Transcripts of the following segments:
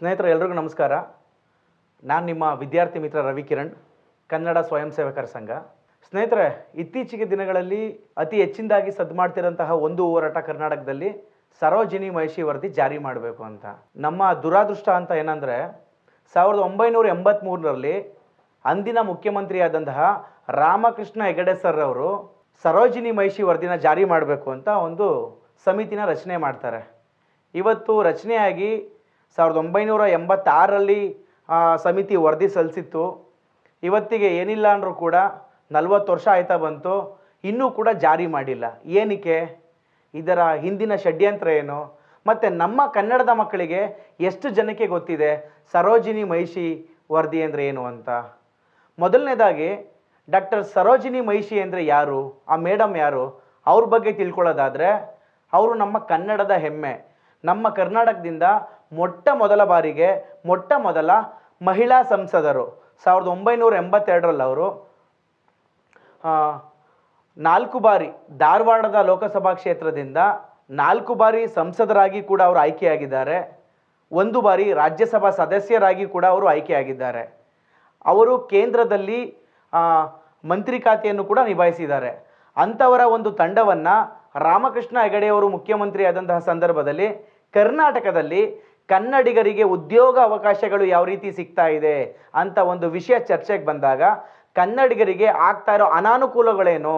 ಸ್ನೇಹಿತರೆ, ಎಲ್ರಿಗೂ ನಮಸ್ಕಾರ. ನಾನು ನಿಮ್ಮ ವಿದ್ಯಾರ್ಥಿ ಮಿತ್ರ ರವಿಕಿರಣ್, ಕನ್ನಡ ಸ್ವಯಂ ಸೇವಕರ ಸಂಘ. ಸ್ನೇಹಿತರೆ, ಇತ್ತೀಚಿಗೆ ದಿನಗಳಲ್ಲಿ ಅತಿ ಹೆಚ್ಚಿನದಾಗಿ ಸದ್ದು ಮಾಡ್ತಿರೋಂತಹ ಒಂದು ಹೋರಾಟ ಕರ್ನಾಟಕದಲ್ಲಿ ಸರೋಜಿನಿ ಮಹಿಷಿ ವರದಿ ಜಾರಿ ಮಾಡಬೇಕು ಅಂತ. ನಮ್ಮ ದುರಾದೃಷ್ಟ ಅಂತ ಏನಂದರೆ, ಸಾವಿರದ ಒಂಬೈನೂರ ಎಂಬತ್ತ್ಮೂರರಲ್ಲಿ ಅಂದಿನ ಮುಖ್ಯಮಂತ್ರಿಯಾದಂತಹ ರಾಮಕೃಷ್ಣ ಹೆಗಡೆ ಸರ್ ಅವರು ಸರೋಜಿನಿ ಮಹಿಷಿ ವರದಿನ ಜಾರಿ ಮಾಡಬೇಕು ಅಂತ ಒಂದು ಸಮಿತಿನ ರಚನೆ ಮಾಡ್ತಾರೆ. ಇವತ್ತು ರಚನೆಯಾಗಿ ಸಾವಿರದ ಒಂಬೈನೂರ ಎಂಬತ್ತಾರರಲ್ಲಿ ಸಮಿತಿ ವರದಿ ಸಲ್ಲಿಸಿತ್ತು. ಇವತ್ತಿಗೆ ಏನಿಲ್ಲ ಅಂದರೂ ಕೂಡ ನಲವತ್ತು ವರ್ಷ ಆಯ್ತಾ ಬಂತು. ಇನ್ನೂ ಕೂಡ ಜಾರಿ ಮಾಡಿಲ್ಲ. ಏನಕ್ಕೆ? ಇದರ ಹಿಂದಿನ ಷಡ್ಯಂತ್ರ ಏನು? ಮತ್ತು ನಮ್ಮ ಕನ್ನಡದ ಮಕ್ಕಳಿಗೆ ಎಷ್ಟು ಜನಕ್ಕೆ ಗೊತ್ತಿದೆ? ಸರೋಜಿನಿ ಮಹಿಷಿ ವರದಿ ಅಂದರೆ ಏನು ಅಂತ? ಮೊದಲನೇದಾಗಿ, ಡಾಕ್ಟರ್ ಸರೋಜಿನಿ ಮಹಿಷಿ ಅಂದರೆ ಯಾರು? ಆ ಮೇಡಮ್ ಯಾರು? ಅವ್ರ ಬಗ್ಗೆ ತಿಳ್ಕೊಳ್ಳೋದಾದರೆ, ಅವರು ನಮ್ಮ ಕನ್ನಡದ ಹೆಮ್ಮೆ. ನಮ್ಮ ಕರ್ನಾಟಕದಿಂದ ಮೊಟ್ಟ ಮೊದಲ ಬಾರಿಗೆ ಮೊಟ್ಟ ಮೊದಲ ಮಹಿಳಾ ಸಂಸದರು. ಸಾವಿರದ ಒಂಬೈನೂರ ಎಂಬತ್ತೆರಡರಲ್ಲಿ ಅವರು ನಾಲ್ಕು ಬಾರಿ ಧಾರವಾಡದ ಲೋಕಸಭಾ ಕ್ಷೇತ್ರದಿಂದ ನಾಲ್ಕು ಬಾರಿ ಸಂಸದರಾಗಿ ಕೂಡ ಅವರು ಆಯ್ಕೆಯಾಗಿದ್ದಾರೆ. ಒಂದು ಬಾರಿ ರಾಜ್ಯಸಭಾ ಸದಸ್ಯರಾಗಿ ಕೂಡ ಅವರು ಆಯ್ಕೆಯಾಗಿದ್ದಾರೆ. ಅವರು ಕೇಂದ್ರದಲ್ಲಿ ಮಂತ್ರಿ ಖಾತೆಯನ್ನು ಕೂಡ ನಿಭಾಯಿಸಿದ್ದಾರೆ. ಅಂಥವರ ಒಂದು ತಂಡವನ್ನು ರಾಮಕೃಷ್ಣ ಹೆಗಡೆಯವರು ಮುಖ್ಯಮಂತ್ರಿ ಆದಂತಹ ಸಂದರ್ಭದಲ್ಲಿ ಕರ್ನಾಟಕದಲ್ಲಿ ಕನ್ನಡಿಗರಿಗೆ ಉದ್ಯೋಗ ಅವಕಾಶಗಳು ಯಾವ ರೀತಿ ಸಿಗ್ತಾ ಇದೆ ಅಂತ ಒಂದು ವಿಷಯ ಚರ್ಚೆಗೆ ಬಂದಾಗ ಕನ್ನಡಿಗರಿಗೆ ಆಗ್ತಾ ಇರೋ ಅನಾನುಕೂಲಗಳೇನು?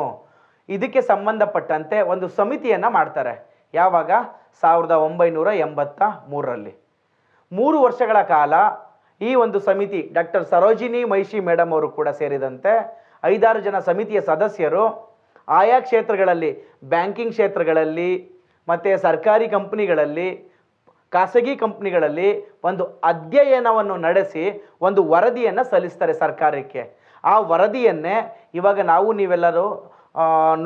ಇದಕ್ಕೆ ಸಂಬಂಧಪಟ್ಟಂತೆ ಒಂದು ಸಮಿತಿಯನ್ನು ಮಾಡ್ತಾರೆ. ಯಾವಾಗ? ಸಾವಿರದ ಒಂಬೈನೂರ ಎಂಬತ್ತ ಮೂರರಲ್ಲಿ. ಮೂರು ವರ್ಷಗಳ ಕಾಲ ಈ ಒಂದು ಸಮಿತಿ ಡಾಕ್ಟರ್ ಸರೋಜಿನಿ ಮಹಿಷಿ ಮೇಡಮ್ ಅವರು ಕೂಡ ಸೇರಿದಂತೆ ಐದಾರು ಜನ ಸಮಿತಿಯ ಸದಸ್ಯರು ಆಯಾ ಕ್ಷೇತ್ರಗಳಲ್ಲಿ, ಬ್ಯಾಂಕಿಂಗ್ ಕ್ಷೇತ್ರಗಳಲ್ಲಿ, ಮತ್ತು ಸರ್ಕಾರಿ ಕಂಪ್ನಿಗಳಲ್ಲಿ ಖಾಸಗಿ ಕಂಪ್ನಿಗಳಲ್ಲಿ ಒಂದು ಅಧ್ಯಯನವನ್ನು ನಡೆಸಿ ಒಂದು ವರದಿಯನ್ನು ಸಲ್ಲಿಸ್ತಾರೆ ಸರ್ಕಾರಕ್ಕೆ. ಆ ವರದಿಯನ್ನೇ ಇವಾಗ ನಾವು ನೀವೆಲ್ಲರೂ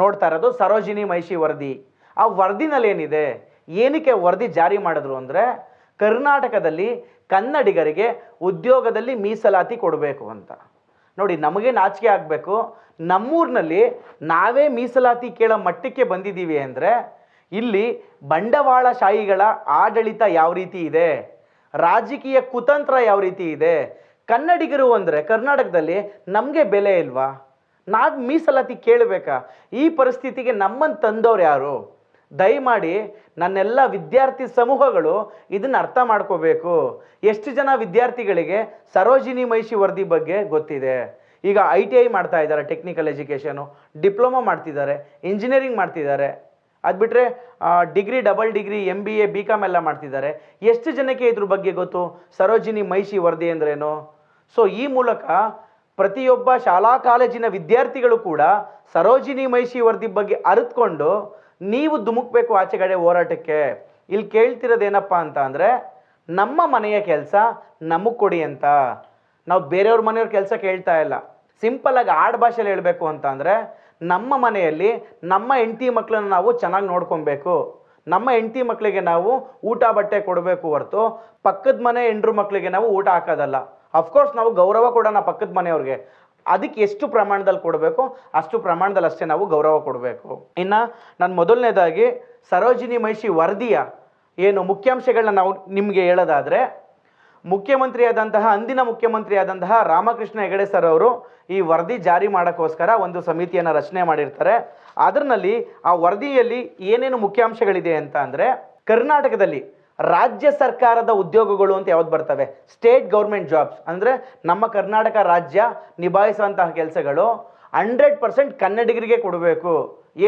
ನೋಡ್ತಾ ಇರೋದು ಸರೋಜಿನಿ ಮಹಿಷಿ ವರದಿ. ಆ ವರದಿನಲ್ಲಿ ಏನಿದೆ? ಏನಕ್ಕೆ ವರದಿ ಜಾರಿ ಮಾಡಿದ್ರು ಅಂದರೆ ಕರ್ನಾಟಕದಲ್ಲಿ ಕನ್ನಡಿಗರಿಗೆ ಉದ್ಯೋಗದಲ್ಲಿ ಮೀಸಲಾತಿ ಕೊಡಬೇಕು ಅಂತ. ನೋಡಿ, ನಮಗೆ ನಾಚಿಕೆ ಆಗಬೇಕು. ನಮ್ಮೂರಿನಲ್ಲಿ ನಾವೇ ಮೀಸಲಾತಿ ಕೇಳೋ ಮಟ್ಟಕ್ಕೆ ಬಂದಿದ್ದೀವಿ ಅಂದರೆ ಇಲ್ಲಿ ಬಂಡವಾಳಶಾಹಿಗಳ ಆಡಳಿತ ಯಾವ ರೀತಿ ಇದೆ? ರಾಜಕೀಯ ಕುತಂತ್ರ ಯಾವ ರೀತಿ ಇದೆ? ಕನ್ನಡಿಗರು ಅಂದರೆ ಕರ್ನಾಟಕದಲ್ಲಿ ನಮಗೆ ಬೆಲೆ ಇಲ್ವಾ? ನಾವು ಮೀಸಲಾತಿ ಕೇಳಬೇಕಾ? ಈ ಪರಿಸ್ಥಿತಿಗೆ ನಮ್ಮನ್ನು ತಂದವ್ರು ಯಾರು? ದಯಮಾಡಿ ನನ್ನೆಲ್ಲ ವಿದ್ಯಾರ್ಥಿ ಸಮೂಹಗಳು ಇದನ್ನು ಅರ್ಥ ಮಾಡ್ಕೋಬೇಕು. ಎಷ್ಟು ಜನ ವಿದ್ಯಾರ್ಥಿಗಳಿಗೆ ಸರೋಜಿನಿ ಮಹಿಷಿ ವರದಿ ಬಗ್ಗೆ ಗೊತ್ತಿದೆ. ಈಗ ಐ ಟಿ ಐ ಮಾಡ್ತಾ ಇದ್ದಾರೆ ಟೆಕ್ನಿಕಲ್ ಎಜುಕೇಷನು ಡಿಪ್ಲೊಮಾ ಮಾಡ್ತಿದ್ದಾರೆ ಇಂಜಿನಿಯರಿಂಗ್ ಮಾಡ್ತಿದ್ದಾರೆ. ಅದು ಬಿಟ್ಟರೆ degree, double degree M B A B com ಎಲ್ಲ ಮಾಡ್ತಿದ್ದಾರೆ. ಎಷ್ಟು ಜನಕ್ಕೆ ಇದ್ರ ಬಗ್ಗೆ ಗೊತ್ತು? ಸರೋಜಿನಿ ಮಹಿಷಿ ವರದಿ ಅಂದ್ರೇನು? ಸೊ ಈ ಮೂಲಕ ಪ್ರತಿಯೊಬ್ಬ ಶಾಲಾ ಕಾಲೇಜಿನ ವಿದ್ಯಾರ್ಥಿಗಳು ಕೂಡ ಸರೋಜಿನಿ ಮಹಿಷಿ ವರದಿ ಬಗ್ಗೆ ಅರಿತುಕೊಂಡು ನೀವು ಧುಮುಕ್ಬೇಕು ಆಚೆಗಡೆ ಹೋರಾಟಕ್ಕೆ. ಇಲ್ಲಿ ಕೇಳ್ತಿರೋದೇನಪ್ಪ ಅಂತ ಅಂದರೆ, ನಮ್ಮ ಮನೆಯ ಕೆಲಸ ನಮಗೆ ಕೊಡಿ ಅಂತ. ನಾವು ಬೇರೆಯವ್ರ ಮನೆಯವ್ರ ಕೆಲಸ ಕೇಳ್ತಾ ಇಲ್ಲ. ಸಿಂಪಲ್ ಆಗಿ ಆಡ್ ಭಾಷೆಯಲ್ಲಿ ಹೇಳಬೇಕು ಅಂತ ಅಂದರೆ ನಮ್ಮ ಮನೆಯಲ್ಲಿ ನಮ್ಮ ಹೆಂಡತಿ ಮಕ್ಕಳನ್ನ ನಾವು ಚೆನ್ನಾಗಿ ನೋಡ್ಕೊಬೇಕು. ನಮ್ಮ ಹೆಂಡತಿ ಮಕ್ಕಳಿಗೆ ನಾವು ಊಟ ಬಟ್ಟೆ ಕೊಡಬೇಕು ಹೊರತು ಪಕ್ಕದ ಮನೆ ಹೆಂಡ್ರು ಮಕ್ಕಳಿಗೆ ನಾವು ಊಟ ಹಾಕೋದಲ್ಲ. ಅಫ್ಕೋರ್ಸ್ ನಾವು ಗೌರವ ಕೊಡೋಣ ಪಕ್ಕದ ಮನೆಯವ್ರಿಗೆ. ಅದಕ್ಕೆ ಎಷ್ಟು ಪ್ರಮಾಣದಲ್ಲಿ ಕೊಡಬೇಕು, ಅಷ್ಟು ಪ್ರಮಾಣದಲ್ಲಿ ಅಷ್ಟೇ ನಾವು ಗೌರವ ಕೊಡಬೇಕು. ಇನ್ನು ನಾನು ಮೊದಲನೇದಾಗಿ ಸರೋಜಿನಿ ಮಹಿಷಿ ವರದಿಯ ಏನು ಮುಖ್ಯಾಂಶಗಳನ್ನ ನಾವು ನಿಮಗೆ ಹೇಳೋದಾದರೆ ಮುಖ್ಯಮಂತ್ರಿಯಾದಂತಹ, ಅಂದಿನ ಮುಖ್ಯಮಂತ್ರಿಯಾದಂತಹ ರಾಮಕೃಷ್ಣ ಹೆಗಡೆ ಸರ್ ಅವರು ಈ ವರದಿ ಜಾರಿ ಮಾಡೋಕ್ಕೋಸ್ಕರ ಒಂದು ಸಮಿತಿಯನ್ನು ರಚನೆ ಮಾಡಿರ್ತಾರೆ. ಅದರಲ್ಲಿ ಆ ವರದಿಯಲ್ಲಿ ಏನೇನು ಮುಖ್ಯಾಂಶಗಳಿದೆ ಅಂತ ಅಂದರೆ, ಕರ್ನಾಟಕದಲ್ಲಿ ರಾಜ್ಯ ಸರ್ಕಾರದ ಉದ್ಯೋಗಗಳು ಅಂತ ಯಾವ್ದು ಬರ್ತವೆ? State government jobs. ಅಂದರೆ ನಮ್ಮ ಕರ್ನಾಟಕ ರಾಜ್ಯ ನಿಭಾಯಿಸುವಂತಹ ಕೆಲಸಗಳು ಹಂಡ್ರೆಡ್ ಪರ್ಸೆಂಟ್ ಕನ್ನಡಿಗರಿಗೆ ಕೊಡಬೇಕು.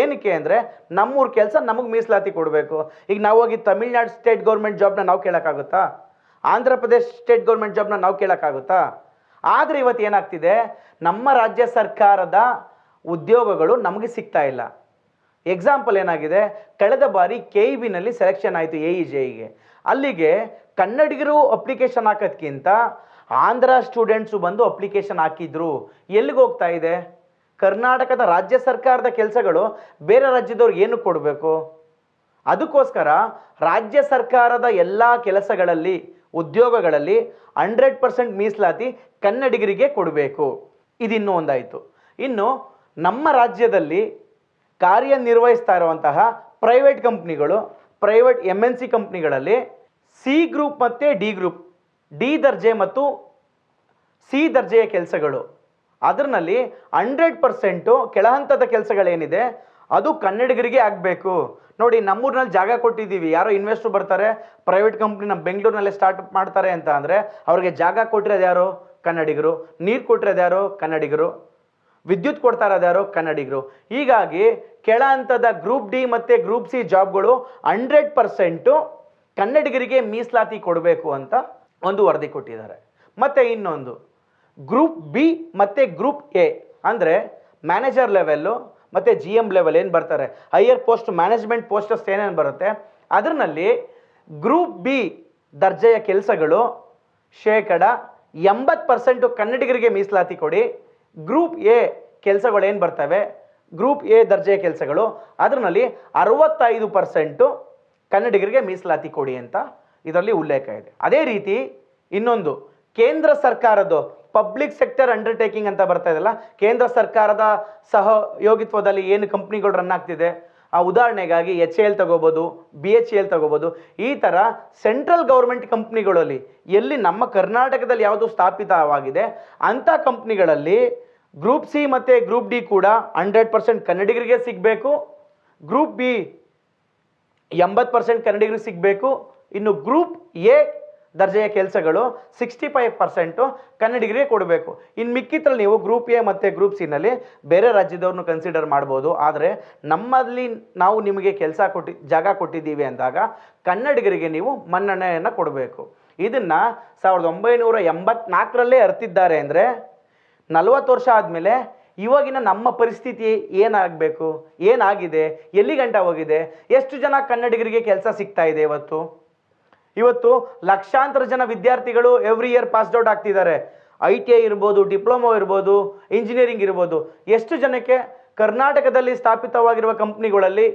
ಏನಕ್ಕೆ ಅಂದರೆ, ನಮ್ಮೂರ ಕೆಲಸ ನಮಗೆ ಮೀಸಲಾತಿ ಕೊಡಬೇಕು. ಈಗ ನಾವು ಹೋಗಿ ತಮಿಳ್ನಾಡು ಸ್ಟೇಟ್ ಗೌರ್ಮೆಂಟ್ ಜಾಬ್ನ ನಾವು ಕೇಳೋಕ್ಕಾಗುತ್ತಾ? ಆಂಧ್ರ ಪ್ರದೇಶ್ ಸ್ಟೇಟ್ ಗೌರ್ಮೆಂಟ್ ಜಾಬ್ನ ನಾವು ಕೇಳೋಕ್ಕಾಗುತ್ತಾ? ಆದರೆ ಇವತ್ತು ಏನಾಗ್ತಿದೆ? ನಮ್ಮ ರಾಜ್ಯ ಸರ್ಕಾರದ ಉದ್ಯೋಗಗಳು ನಮಗೆ ಸಿಗ್ತಾ ಇಲ್ಲ. ಎಕ್ಸಾಂಪಲ್ ಏನಾಗಿದೆ? ಕಳೆದ ಬಾರಿ ಕೆ ಇ ಬಿನಲ್ಲಿ ಸೆಲೆಕ್ಷನ್ ಆಯಿತು ಎ ಇ ಜೆಇಗೆ ಅಲ್ಲಿಗೆ ಕನ್ನಡಿಗರು ಅಪ್ಲಿಕೇಶನ್ ಹಾಕೋದ್ಕಿಂತ ಆಂಧ್ರ ಸ್ಟೂಡೆಂಟ್ಸು ಬಂದು ಅಪ್ಲಿಕೇಶನ್ ಹಾಕಿದ್ರು. ಎಲ್ಲಿಗೆ ಹೋಗ್ತಾ ಇದೆ? ಕರ್ನಾಟಕದ ರಾಜ್ಯ ಸರ್ಕಾರದ ಕೆಲಸಗಳು ಬೇರೆ ರಾಜ್ಯದವ್ರಿಗೆ ಏನು ಕೊಡಬೇಕು? ಅದಕ್ಕೋಸ್ಕರ ರಾಜ್ಯ ಸರ್ಕಾರದ ಎಲ್ಲ ಕೆಲಸಗಳಲ್ಲಿ, ಉದ್ಯೋಗಗಳಲ್ಲಿ ಹಂಡ್ರೆಡ್ ಪರ್ಸೆಂಟ್ ಮೀಸಲಾತಿ ಕನ್ನಡಿಗರಿಗೆ ಕೊಡಬೇಕು. ಇದಿನ್ನೂ ಒಂದಾಯಿತು. ಇನ್ನು ನಮ್ಮ ರಾಜ್ಯದಲ್ಲಿ ಕಾರ್ಯನಿರ್ವಹಿಸ್ತಾ ಇರುವಂತಹ ಪ್ರೈವೇಟ್ ಕಂಪ್ನಿಗಳು ಪ್ರೈವೇಟ್ ಎಂ ಎನ್ ಸಿ ಕಂಪ್ನಿಗಳಲ್ಲಿ ಸಿ ಗ್ರೂಪ್ ಮತ್ತು ಡಿ ಗ್ರೂಪ್ ಡಿ ದರ್ಜೆ ಮತ್ತು ಸಿ ದರ್ಜೆಯ ಕೆಲಸಗಳು. ಅದರಲ್ಲಿ ಹಂಡ್ರೆಡ್ ಪರ್ಸೆಂಟು ಕೆಳಹಂತದ ಕೆಲಸಗಳೇನಿದೆ, ಅದು ಕನ್ನಡಿಗರಿಗೆ ಆಗಬೇಕು. ನೋಡಿ, ನಮ್ಮೂರಿನಲ್ಲಿ ಜಾಗ ಕೊಟ್ಟಿದ್ದೀವಿ. ಯಾರೋ ಇನ್ವೆಸ್ಟರ್ ಬರ್ತಾರೆ ಪ್ರೈವೇಟ್ ಕಂಪ್ನಿ ನಮ್ಮ ಬೆಂಗಳೂರಿನಲ್ಲೇ ಸ್ಟಾರ್ಟ್ ಮಾಡ್ತಾರೆ ಅಂತ ಅಂದರೆ, ಅವ್ರಿಗೆ ಜಾಗ ಕೊಟ್ಟಿರೋದು ಯಾರು? ಕನ್ನಡಿಗರು. ನೀರು ಕೊಟ್ಟಿರೋದು ಯಾರು? ಕನ್ನಡಿಗರು. ವಿದ್ಯುತ್ ಕೊಡ್ತಾ ಇರೋದು ಯಾರು? ಕನ್ನಡಿಗರು. ಹೀಗಾಗಿ ಕೆಳ ಹಂತದ ಗ್ರೂಪ್ ಡಿ ಮತ್ತು ಗ್ರೂಪ್ ಸಿ ಜಾಬ್ಗಳು ಹಂಡ್ರೆಡ್ ಪರ್ಸೆಂಟು ಕನ್ನಡಿಗರಿಗೆ ಮೀಸಲಾತಿ ಕೊಡಬೇಕು ಅಂತ ಒಂದು ವರದಿ ಕೊಟ್ಟಿದ್ದಾರೆ. ಮತ್ತು ಇನ್ನೊಂದು ಗ್ರೂಪ್ ಬಿ ಮತ್ತು ಗ್ರೂಪ್ ಎ ಅಂದರೆ ಮ್ಯಾನೇಜರ್ ಲೆವೆಲ್ಲು ಮತ್ತು ಜಿ ಎಂ ಲೆವೆಲ್ ಏನು ಬರ್ತಾರೆ? ಹೈಯರ್ ಪೋಸ್ಟ್ ಮ್ಯಾನೇಜ್ಮೆಂಟ್ ಪೋಸ್ಟಸ್ ಏನೇನು ಬರುತ್ತೆ? ಅದರಲ್ಲಿ ಗ್ರೂಪ್ ಬಿ ದರ್ಜೆಯ ಕೆಲಸಗಳು, ಶೇಕಡ ಎಂಬತ್ತು ಪರ್ಸೆಂಟು ಕನ್ನಡಿಗರಿಗೆ ಮೀಸಲಾತಿ ಕೊಡಿ. ಗ್ರೂಪ್ ಎ ಕೆಲಸಗಳು ಏನು ಬರ್ತವೆ? ಗ್ರೂಪ್ ಎ ದರ್ಜೆಯ ಕೆಲಸಗಳು ಅದರಲ್ಲಿ ಅರವತ್ತೈದು ಪರ್ಸೆಂಟು ಕನ್ನಡಿಗರಿಗೆ ಮೀಸಲಾತಿ ಕೊಡಿ ಅಂತ ಇದರಲ್ಲಿ ಉಲ್ಲೇಖ ಇದೆ. ಅದೇ ರೀತಿ ಇನ್ನೊಂದು, ಕೇಂದ್ರ ಸರ್ಕಾರದ್ದು ಪಬ್ಲಿಕ್ ಸೆಕ್ಟರ್ ಅಂಡರ್ಟೇಕಿಂಗ್ ಅಂತ ಬರ್ತಾ ಇದೆಯಲ್ಲ, ಕೇಂದ್ರ ಸರ್ಕಾರದ ಸಹಯೋಗಿತ್ವದಲ್ಲಿ ಏನು ಕಂಪ್ನಿಗಳು ರನ್ ಆಗ್ತಿದೆ? ಆ ಉದಾಹರಣೆಗಾಗಿ ಎಚ್ ಎಲ್ ತಗೋಬೋದು ಬಿ ಎಚ್ ಎಲ್ ತಗೋಬೋದು, ಈ ಥರ ಸೆಂಟ್ರಲ್ ಗೌರ್ಮೆಂಟ್ ಕಂಪ್ನಿಗಳಲ್ಲಿ ಎಲ್ಲಿ ನಮ್ಮ ಕರ್ನಾಟಕದಲ್ಲಿ ಯಾವುದು ಸ್ಥಾಪಿತವಾಗಿದೆ, ಅಂಥ ಕಂಪ್ನಿಗಳಲ್ಲಿ ಗ್ರೂಪ್ ಸಿ ಮತ್ತು ಗ್ರೂಪ್ ಡಿ ಕೂಡ ಹಂಡ್ರೆಡ್ ಪರ್ಸೆಂಟ್ ಕನ್ನಡಿಗರಿಗೆ ಸಿಗಬೇಕು ಗ್ರೂಪ್ ಬಿ ಎಂಬತ್ತು ಪರ್ಸೆಂಟ್ ಕನ್ನಡಿಗರಿಗೆ ಸಿಗಬೇಕು, ಇನ್ನು ಗ್ರೂಪ್ ಎ ದರ್ಜೆಯ ಕೆಲಸಗಳು ಸಿಕ್ಸ್ಟಿ ಫೈವ್ ಪರ್ಸೆಂಟು ಕನ್ನಡಿಗರಿಗೆ ಕೊಡಬೇಕು. ಇನ್ನು ಮಿಕ್ಕಿದ್ರಲ್ಲಿ ನೀವು ಗ್ರೂಪ್ ಎ ಮತ್ತು ಗ್ರೂಪ್ ಸಿನಲ್ಲಿ ಬೇರೆ ರಾಜ್ಯದವ್ರನ್ನ ಕನ್ಸಿಡರ್ ಮಾಡ್ಬೋದು. ಆದರೆ ನಮ್ಮಲ್ಲಿ ನಾವು ನಿಮಗೆ ಕೆಲಸ ಕೊಟ್ಟಿ, ಜಾಗ ಕೊಟ್ಟಿದ್ದೀವಿ ಅಂದಾಗ ಕನ್ನಡಿಗರಿಗೆ ನೀವು ಮನ್ನಣೆಯನ್ನು ಕೊಡಬೇಕು. ಇದನ್ನು ಸಾವಿರದ ಒಂಬೈನೂರ ಎಂಬತ್ನಾಲ್ಕರಲ್ಲೇ ಅರ್ತಿದ್ದಾರೆ ಅಂದರೆ ನಲವತ್ತು ವರ್ಷ ಆದಮೇಲೆ ಇವಾಗಿನ ನಮ್ಮ ಪರಿಸ್ಥಿತಿ ಏನಾಗಬೇಕು? ಏನಾಗಿದೆ? ಎಲ್ಲಿ ಗಂಟ ಹೋಗಿದೆ? ಎಷ್ಟು ಜನ ಕನ್ನಡಿಗರಿಗೆ ಕೆಲಸ ಸಿಗ್ತಾ ಇದೆ ಇವತ್ತು? ಇವತ್ತು ಲಕ್ಷಾಂತರ ಜನ ವಿದ್ಯಾರ್ಥಿಗಳು ಎವ್ರಿ ಇಯರ್ ಪಾಸ್ಡ್ ಔಟ್ ಆಗ್ತಿದ್ದಾರೆ. ಐ ಟಿ ಐ ಇರ್ಬೋದು ಡಿಪ್ಲೊಮೊ ಇರ್ಬೋದು ಇಂಜಿನಿಯರಿಂಗ್ ಇರ್ಬೋದು. ಎಷ್ಟು ಜನಕ್ಕೆ ಕರ್ನಾಟಕದಲ್ಲಿ ಸ್ಥಾಪಿತವಾಗಿರುವ ಕಂಪ್ನಿಗಳಲ್ಲಿ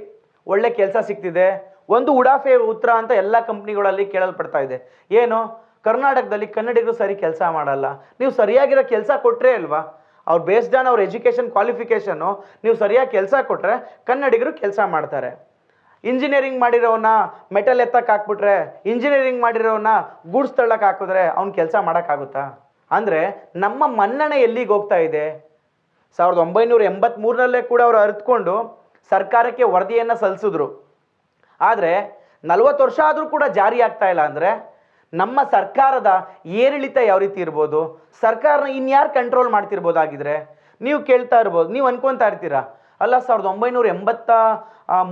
ಒಳ್ಳೆ ಕೆಲಸ ಸಿಗ್ತಿದೆ? ಒಂದು ಉಡಾಫೆ ಉತ್ತರ ಅಂತ ಎಲ್ಲ ಕಂಪ್ನಿಗಳಲ್ಲಿ ಕೇಳಲ್ಪಡ್ತಾ ಇದೆ. ಏನು? ಕರ್ನಾಟಕದಲ್ಲಿ ಕನ್ನಡಿಗರು ಸರಿ ಕೆಲಸ ಮಾಡಲ್ಲ. ನೀವು ಸರಿಯಾಗಿರೋ ಕೆಲಸ ಕೊಟ್ಟರೆ ಅಲ್ವಾ? ಅವ್ರು ಬೇಸ್ಡ್ ಆನ್ ಅವ್ರ ಎಜುಕೇಷನ್ ಕ್ವಾಲಿಫಿಕೇಷನ್ನು ನೀವು ಸರಿಯಾಗಿ ಕೆಲಸ ಕೊಟ್ಟರೆ ಕನ್ನಡಿಗರು ಕೆಲಸ ಮಾಡ್ತಾರೆ. ಇಂಜಿನಿಯರಿಂಗ್ ಮಾಡಿರೋವನ್ನ ಮೆಟಲ್ ಎತ್ತಕ್ಕೆ ಹಾಕ್ಬಿಟ್ರೆ ಇಂಜಿನಿಯರಿಂಗ್ ಮಾಡಿರೋವನ್ನ ಗೂಡ್ಸ್ ತಳ್ಳಕ್ಕೆ ಹಾಕಿದ್ರೆ ಅವ್ನು ಕೆಲಸ ಮಾಡೋಕ್ಕಾಗುತ್ತಾ? ಅಂದರೆ ನಮ್ಮ ಮನ್ನಣೆ ಎಲ್ಲಿಗೆ ಹೋಗ್ತಾ ಇದೆ? ಸಾವಿರದ ಒಂಬೈನೂರ ಎಂಬತ್ತ್ಮೂರರಲ್ಲೇ ಕೂಡ ಅವರು ಅರಿತುಕೊಂಡು ಸರ್ಕಾರಕ್ಕೆ ವರದಿಯನ್ನು ಸಲ್ಲಿಸಿದ್ರು. ಆದರೆ ನಲವತ್ತು ವರ್ಷ ಆದರೂ ಕೂಡ ಜಾರಿ ಆಗ್ತಾ ಇಲ್ಲ ಅಂದರೆ ನಮ್ಮ ಸರ್ಕಾರದ ಏರಿಳಿತ ಯಾವ ರೀತಿ ಇರ್ಬೋದು? ಸರ್ಕಾರನ ಇನ್ಯಾರು ಕಂಟ್ರೋಲ್ ಮಾಡ್ತಿರ್ಬೋದಾಗಿದ್ರೆ? ನೀವು ಕೇಳ್ತಾ ಇರ್ಬೋದು, ನೀವು ಅನ್ಕೊತಾ ಇರ್ತೀರಾ? ಅಲ್ಲ, ಸಾವಿರದ ಒಂಬೈನೂರ ಎಂಬತ್ತ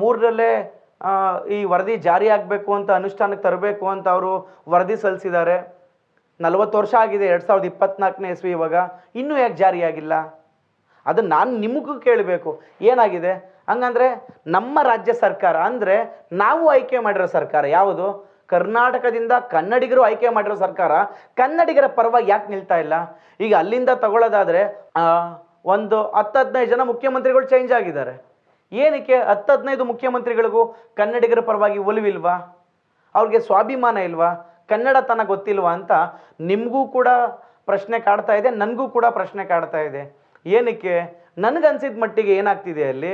ಮೂರರಲ್ಲೇ ಈ ವರದಿ ಜಾರಿ ಆಗಬೇಕು ಅಂತ ಅನುಷ್ಠಾನಕ್ಕೆ ತರಬೇಕು ಅಂತ ಅವರು ವರದಿ ಸಲ್ಲಿಸಿದ್ದಾರೆ. ನಲವತ್ತು ವರ್ಷ ಆಗಿದೆ, ಎರಡು ಸಾವಿರದ ಇಪ್ಪತ್ನಾಲ್ಕನೇ ಇಸ್ವಿ ಇವಾಗ. ಇನ್ನೂ ಯಾಕೆ ಜಾರಿಯಾಗಿಲ್ಲ ಅದು ನಾನು ನಿಮಗೂ ಕೇಳಬೇಕು. ಏನಾಗಿದೆ? ಹಂಗಂದರೆ ನಮ್ಮ ರಾಜ್ಯ ಸರ್ಕಾರ, ಅಂದರೆ ನಾವು ಆಯ್ಕೆ ಮಾಡಿರೋ ಸರ್ಕಾರ ಯಾವುದು? ಕರ್ನಾಟಕದಿಂದ ಕನ್ನಡಿಗರು ಆಯ್ಕೆ ಮಾಡಿರೋ ಸರ್ಕಾರ, ಕನ್ನಡಿಗರ ಪರವಾಗಿ ಯಾಕೆ ನಿಲ್ತಾ ಇಲ್ಲ? ಈಗ ಅಲ್ಲಿಂದ ತಗೊಳ್ಳೋದಾದರೆ ಒಂದು ಹತ್ತು ಹದಿನೈದು ಜನ ಮುಖ್ಯಮಂತ್ರಿಗಳು ಚೇಂಜ್ ಆಗಿದ್ದಾರೆ. ಏನಕ್ಕೆ ಹತ್ತು ಹದಿನೈದು ಮುಖ್ಯಮಂತ್ರಿಗಳಿಗೂ ಕನ್ನಡಿಗರ ಪರವಾಗಿ ಒಲಿವಿಲ್ವಾ? ಅವ್ರಿಗೆ ಸ್ವಾಭಿಮಾನ ಇಲ್ವಾ? ಕನ್ನಡತನ ಗೊತ್ತಿಲ್ವಾ ಅಂತ ನಿಮಗೂ ಕೂಡ ಪ್ರಶ್ನೆ ಕಾಡ್ತಾ ಇದೆ, ನನಗೂ ಕೂಡ ಪ್ರಶ್ನೆ ಕಾಡ್ತಾ ಇದೆ. ಏನಕ್ಕೆ? ನನಗನ್ಸಿದ ಮಟ್ಟಿಗೆ ಏನಾಗ್ತಿದೆ ಅಲ್ಲಿ?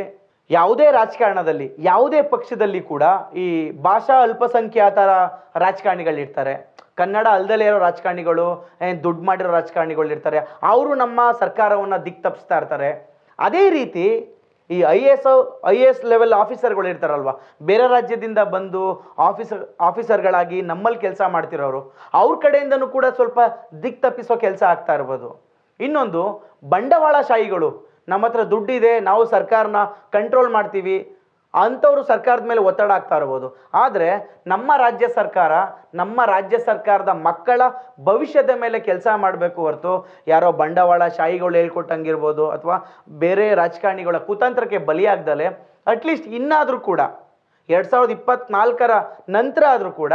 ಯಾವುದೇ ರಾಜಕಾರಣದಲ್ಲಿ, ಯಾವುದೇ ಪಕ್ಷದಲ್ಲಿ ಕೂಡ ಈ ಭಾಷಾ ಅಲ್ಪಸಂಖ್ಯಾತರ ರಾಜಕಾರಣಿಗಳಿರ್ತಾರೆ. ಕನ್ನಡ ಅಲ್ದಲೇ ಇರೋ ರಾಜಕಾರಣಿಗಳು ದುಡ್ಡು ಮಾಡಿರೋ ರಾಜಕಾರಣಿಗಳು ಇರ್ತಾರೆ ಅವರು ನಮ್ಮ ಸರ್ಕಾರವನ್ನು ದಿಕ್ಕು ತಪ್ಪಿಸ್ತಾ ಇರ್ತಾರೆ. ಅದೇ ರೀತಿ ಈ I S I A S level ಆಫೀಸರ್ಗಳು ಇರ್ತಾರಲ್ವ? ಬೇರೆ ರಾಜ್ಯದಿಂದ ಬಂದು ಆಫೀಸರ್ ಆಫೀಸರ್ಗಳಾಗಿ ನಮ್ಮಲ್ಲಿ ಕೆಲಸ ಮಾಡ್ತಿರೋರು, ಅವ್ರ ಕಡೆಯಿಂದನೂ ಕೂಡ ಸ್ವಲ್ಪ ದಿಕ್ ತಪ್ಪಿಸೋ ಕೆಲಸ ಆಗ್ತಾ ಇರ್ಬೋದು. ಇನ್ನೊಂದು ಬಂಡವಾಳಶಾಹಿಗಳು ನಮ್ಮ ಹತ್ರ ದುಡ್ಡಿದೆ, ನಾವು ಸರ್ಕಾರನ ಕಂಟ್ರೋಲ್ ಮಾಡ್ತೀವಿ ಅಂಥವ್ರು ಸರ್ಕಾರದ ಮೇಲೆ ಒತ್ತಡ ಆಗ್ತಾ ಇರ್ಬೋದು. ಆದರೆ ನಮ್ಮ ರಾಜ್ಯ ಸರ್ಕಾರ, ನಮ್ಮ ರಾಜ್ಯ ಸರ್ಕಾರದ ಮಕ್ಕಳ ಭವಿಷ್ಯದ ಮೇಲೆ ಕೆಲಸ ಮಾಡಬೇಕು ಹೊರತು ಯಾರೋ ಬಂಡವಾಳ ಶಾಹಿಗಳು ಹೇಳ್ಕೊಟ್ಟಂಗಿರ್ಬೋದು ಅಥವಾ ಬೇರೆ ರಾಜಕಾರಣಿಗಳ ಕುತಂತ್ರಕ್ಕೆ ಬಲಿಯಾಗ್ದಲೆ ಅಟ್ಲೀಸ್ಟ್ ಇನ್ನಾದರೂ ಕೂಡ, ಎರಡು ಸಾವಿರದ ಇಪ್ಪತ್ನಾಲ್ಕರ ನಂತರ ಆದರೂ ಕೂಡ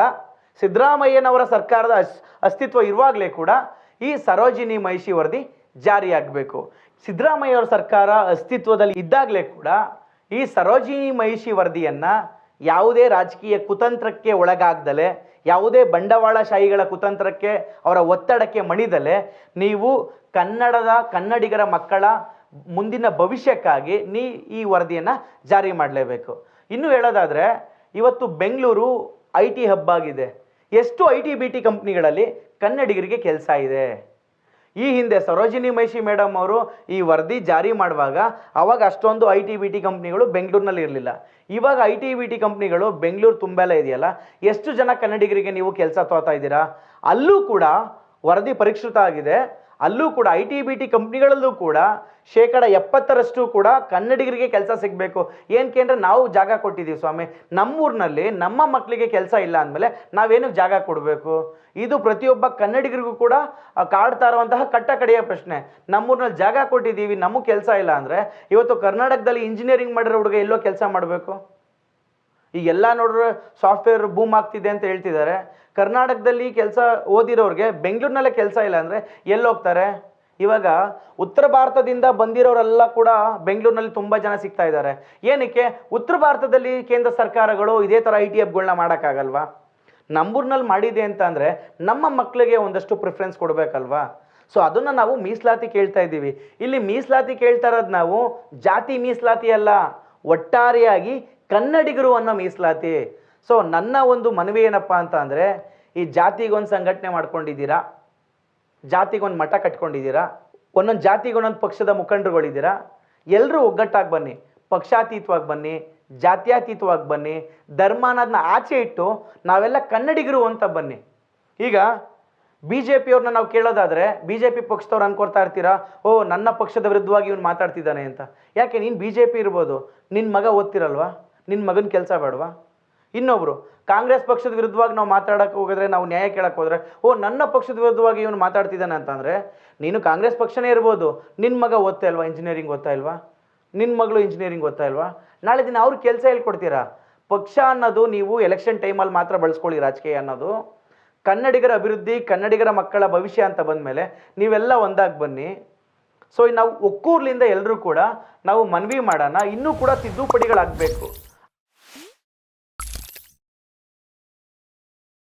ಸಿದ್ದರಾಮಯ್ಯನವರ ಸರ್ಕಾರದ ಅಸ್, ಅಸ್ತಿತ್ವ ಇರುವಾಗಲೇ ಕೂಡ ಈ ಸರೋಜಿನಿ ಮಹಿಷಿ ವರದಿ ಜಾರಿಯಾಗಬೇಕು. ಸಿದ್ದರಾಮಯ್ಯವರ ಸರ್ಕಾರ ಅಸ್ತಿತ್ವದಲ್ಲಿ ಇದ್ದಾಗಲೇ ಕೂಡ ಈ ಸರೋಜಿನಿ ಮಹಿಷಿ ವರದಿಯನ್ನು ಯಾವುದೇ ರಾಜಕೀಯ ಕುತಂತ್ರಕ್ಕೆ ಒಳಗಾಗ್ದಲೆ, ಯಾವುದೇ ಬಂಡವಾಳಶಾಹಿಗಳ ಕುತಂತ್ರಕ್ಕೆ ಅವರ ಒತ್ತಡಕ್ಕೆ ಮಣಿದಲೆ, ನೀವು ಕನ್ನಡದ ಕನ್ನಡಿಗರ ಮಕ್ಕಳ ಮುಂದಿನ ಭವಿಷ್ಯಕ್ಕಾಗಿ ನೀ ಈ ವರದಿಯನ್ನು ಜಾರಿ ಮಾಡಲೇಬೇಕು. ಇನ್ನು ಹೇಳೋದಾದರೆ, ಇವತ್ತು ಬೆಂಗಳೂರು ಐ ಟಿ ಹಬ್ ಆಗಿದೆ. ಎಷ್ಟು ಐ ಟಿ ಬಿ ಟಿ ಕಂಪ್ನಿಗಳಲ್ಲಿ ಕನ್ನಡಿಗರಿಗೆ ಕೆಲಸ ಇದೆ? ಈ ಹಿಂದೆ ಸರೋಜಿನಿ ಮೈಷಿ ಮೇಡಮ್ ಅವರು ಈ ವರದಿ ಜಾರಿ ಮಾಡುವಾಗ ಅವಾಗ ಅಷ್ಟೊಂದು ಐ ಟಿ ಬಿ ಟಿ ಕಂಪ್ನಿಗಳು ಬೆಂಗಳೂರಿನಲ್ಲಿ ಇರಲಿಲ್ಲ. ಇವಾಗ ಐ ಟಿ ಬಿ ಟಿ ಕಂಪ್ನಿಗಳು ಬೆಂಗಳೂರು ತುಂಬೆಲ್ಲ ಇದೆಯಲ್ಲ, ಎಷ್ಟು ಜನ ಕನ್ನಡಿಗರಿಗೆ ನೀವು ಕೆಲಸ ತೋತಾ ಇದ್ದೀರಾ? ಅಲ್ಲೂ ಕೂಡ ವರದಿ ಪರಿಷ್ಕೃತ ಆಗಿದೆ. ಅಲ್ಲೂ ಕೂಡ ಐ ಟಿ ಬಿ ಟಿ ಕಂಪ್ನಿಗಳಲ್ಲೂ ಕೂಡ ಶೇಕಡ ಎಪ್ಪತ್ತರಷ್ಟು ಕೂಡ ಕನ್ನಡಿಗರಿಗೆ ಕೆಲಸ ಸಿಗಬೇಕು. ಏನಕ್ಕೆ ಅಂದರೆ ನಾವು ಜಾಗ ಕೊಟ್ಟಿದ್ದೀವಿ ಸ್ವಾಮಿ. ನಮ್ಮೂರಿನಲ್ಲಿ ನಮ್ಮ ಮಕ್ಕಳಿಗೆ ಕೆಲಸ ಇಲ್ಲ ಅಂದಮೇಲೆ ನಾವೇನು ಜಾಗ ಕೊಡಬೇಕು? ಇದು ಪ್ರತಿಯೊಬ್ಬ ಕನ್ನಡಿಗರಿಗೂ ಕೂಡ ಕಾಡ್ತಾ ಇರುವಂತಹ ಕಟ್ಟ ಕಡೆಯ ಪ್ರಶ್ನೆ. ನಮ್ಮೂರಿನಲ್ಲಿ ಜಾಗ ಕೊಟ್ಟಿದ್ದೀವಿ, ನಮಗೆ ಕೆಲಸ ಇಲ್ಲ ಅಂದರೆ ಇವತ್ತು ಕರ್ನಾಟಕದಲ್ಲಿ ಇಂಜಿನಿಯರಿಂಗ್ ಮಾಡಿರೋ ಹುಡುಗ ಎಲ್ಲೋ ಕೆಲಸ ಮಾಡಬೇಕು? ಈಗ ಎಲ್ಲ ನೋಡಿದ್ರೆ ಸಾಫ್ಟ್ವೇರ್ ಬೂಮ್ ಆಗ್ತಿದೆ ಅಂತ ಹೇಳ್ತಿದ್ದಾರೆ. ಕರ್ನಾಟಕದಲ್ಲಿ ಕೆಲಸ ಓದಿರೋರಿಗೆ ಬೆಂಗಳೂರಿನಲ್ಲೇ ಕೆಲಸ ಇಲ್ಲ ಅಂದರೆ ಎಲ್ಲಿ ಹೋಗ್ತಾರೆ? ಇವಾಗ ಉತ್ತರ ಭಾರತದಿಂದ ಬಂದಿರೋರೆಲ್ಲ ಕೂಡ ಬೆಂಗಳೂರಿನಲ್ಲಿ ತುಂಬ ಜನ ಸಿಗ್ತಾ ಇದ್ದಾರೆ. ಏನಕ್ಕೆ? ಉತ್ತರ ಭಾರತದಲ್ಲಿ ಕೇಂದ್ರ ಸರ್ಕಾರಗಳು ಇದೇ ಥರ ಐ ಟಿ ಎಫ್ಗಳನ್ನ ಮಾಡೋಕ್ಕಾಗಲ್ವಾ? ನಮ್ಮೂರ್ನಲ್ಲಿ ಮಾಡಿದೆ ಅಂತ ಅಂದರೆ ನಮ್ಮ ಮಕ್ಕಳಿಗೆ ಒಂದಷ್ಟು ಪ್ರಿಫರೆನ್ಸ್ ಕೊಡಬೇಕಲ್ವಾ? ಸೊ ಅದನ್ನು ನಾವು ಮೀಸಲಾತಿ ಕೇಳ್ತಾ ಇದ್ದೀವಿ. ಇಲ್ಲಿ ಮೀಸಲಾತಿ ಕೇಳ್ತಾ ಇರೋದು ನಾವು ಜಾತಿ ಮೀಸಲಾತಿ ಅಲ್ಲ. ಒಟ್ಟಾರೆಯಾಗಿ ಕನ್ನಡಿಗರು ಅನ್ನೋ ಮೀಸಲಾತಿ. ಸೊ ನನ್ನ ಒಂದು ಮನವಿ ಏನಪ್ಪ ಅಂತ ಅಂದರೆ, ಈ ಜಾತಿಗೊಂದು ಸಂಘಟನೆ ಮಾಡ್ಕೊಂಡಿದ್ದೀರಾ, ಜಾತಿಗೊಂದು ಮಠ ಕಟ್ಕೊಂಡಿದ್ದೀರಾ, ಒಂದೊಂದು ಜಾತಿಗೊಂದೊಂದು ಪಕ್ಷದ ಮುಖಂಡರುಗಳಿದ್ದೀರಾ ಎಲ್ಲರೂ ಒಗ್ಗಟ್ಟಾಗಿ ಬನ್ನಿ, ಪಕ್ಷಾತೀತವಾಗಿ ಬನ್ನಿ, ಜಾತ್ಯಾತೀತವಾಗಿ ಬನ್ನಿ, ಧರ್ಮ ಅನ್ನೋದನ್ನ ಆಚೆ ಇಟ್ಟು ನಾವೆಲ್ಲ ಕನ್ನಡಿಗರು ಅಂತ ಬನ್ನಿ. ಈಗ ಬಿ ಜೆ ಪಿಯವ್ರನ್ನ ನಾವು ಕೇಳೋದಾದರೆ ಬಿ ಜೆ ಪಿ ಪಕ್ಷದವ್ರು ಅನ್ಕೊಳ್ತಾ ಇರ್ತೀರಾ, ಓ, ನನ್ನ ಪಕ್ಷದ ವಿರುದ್ಧವಾಗಿ ಇವನು ಮಾತಾಡ್ತಿದ್ದಾನೆ ಅಂತ. ಯಾಕೆ, ನೀನು ಬಿ ಜೆ ಪಿ ಇರ್ಬೋದು ನಿನ್ನ ಮಗ ಓದ್ತಿರಲ್ವಾ? ನಿನ್ನ ಮಗನ ಕೆಲಸ ಬೇಡವಾ? ಇನ್ನೊಬ್ರು, ಕಾಂಗ್ರೆಸ್ ಪಕ್ಷದ ವಿರುದ್ಧವಾಗಿ ನಾವು ಮಾತಾಡಕ್ಕೆ ಹೋಗಿದ್ರೆ ನಾವು ನ್ಯಾಯ ಕೇಳಕ್ಕೆ ಹೋದ್ರೆ, ಓ, ನನ್ನ ಪಕ್ಷದ ವಿರುದ್ಧವಾಗಿ ಇವನು ಮಾತಾಡ್ತಿದ್ದಾನೆ ಅಂತಂದರೆ, ನೀನು ಕಾಂಗ್ರೆಸ್ ಪಕ್ಷನೇ ಇರ್ಬೋದು. ನಿನ್ನ ಮಗ ಓದ್ತಾ ಇಲ್ವಾ ಇಂಜಿನಿಯರಿಂಗ್ ಓದ್ತಾ ಇಲ್ವಾ? ನಿನ್ನ ಮಗಳು ಇಂಜಿನಿಯರಿಂಗ್ ಓದ್ತಾ ಇಲ್ವಾ? ನಾಳೆ ದಿನ ಅವ್ರಿಗೆ ಕೆಲಸ ಹೇಳ್ಕೊಡ್ತೀರಾ? ಪಕ್ಷ ಅನ್ನೋದು ನೀವು ಎಲೆಕ್ಷನ್ ಟೈಮಲ್ಲಿ ಮಾತ್ರ ಬಳಸ್ಕೊಳ್ಳಿ ರಾಜಕೀಯ ಅನ್ನೋದು. ಕನ್ನಡಿಗರ ಅಭಿವೃದ್ಧಿ, ಕನ್ನಡಿಗರ ಮಕ್ಕಳ ಭವಿಷ್ಯ ಅಂತ ಬಂದಮೇಲೆ ನೀವೆಲ್ಲ ಒಂದಾಗಿ ಬನ್ನಿ. ಸೊ ನಾವು ಒಕ್ಕೂರ್ಲಿಂದ ಎಲ್ಲರೂ ಕೂಡ ನಾವು ಮನವಿ ಮಾಡೋಣ. ಇನ್ನೂ ಕೂಡ ತಿದ್ದುಪಡಿಗಳಾಗಬೇಕು.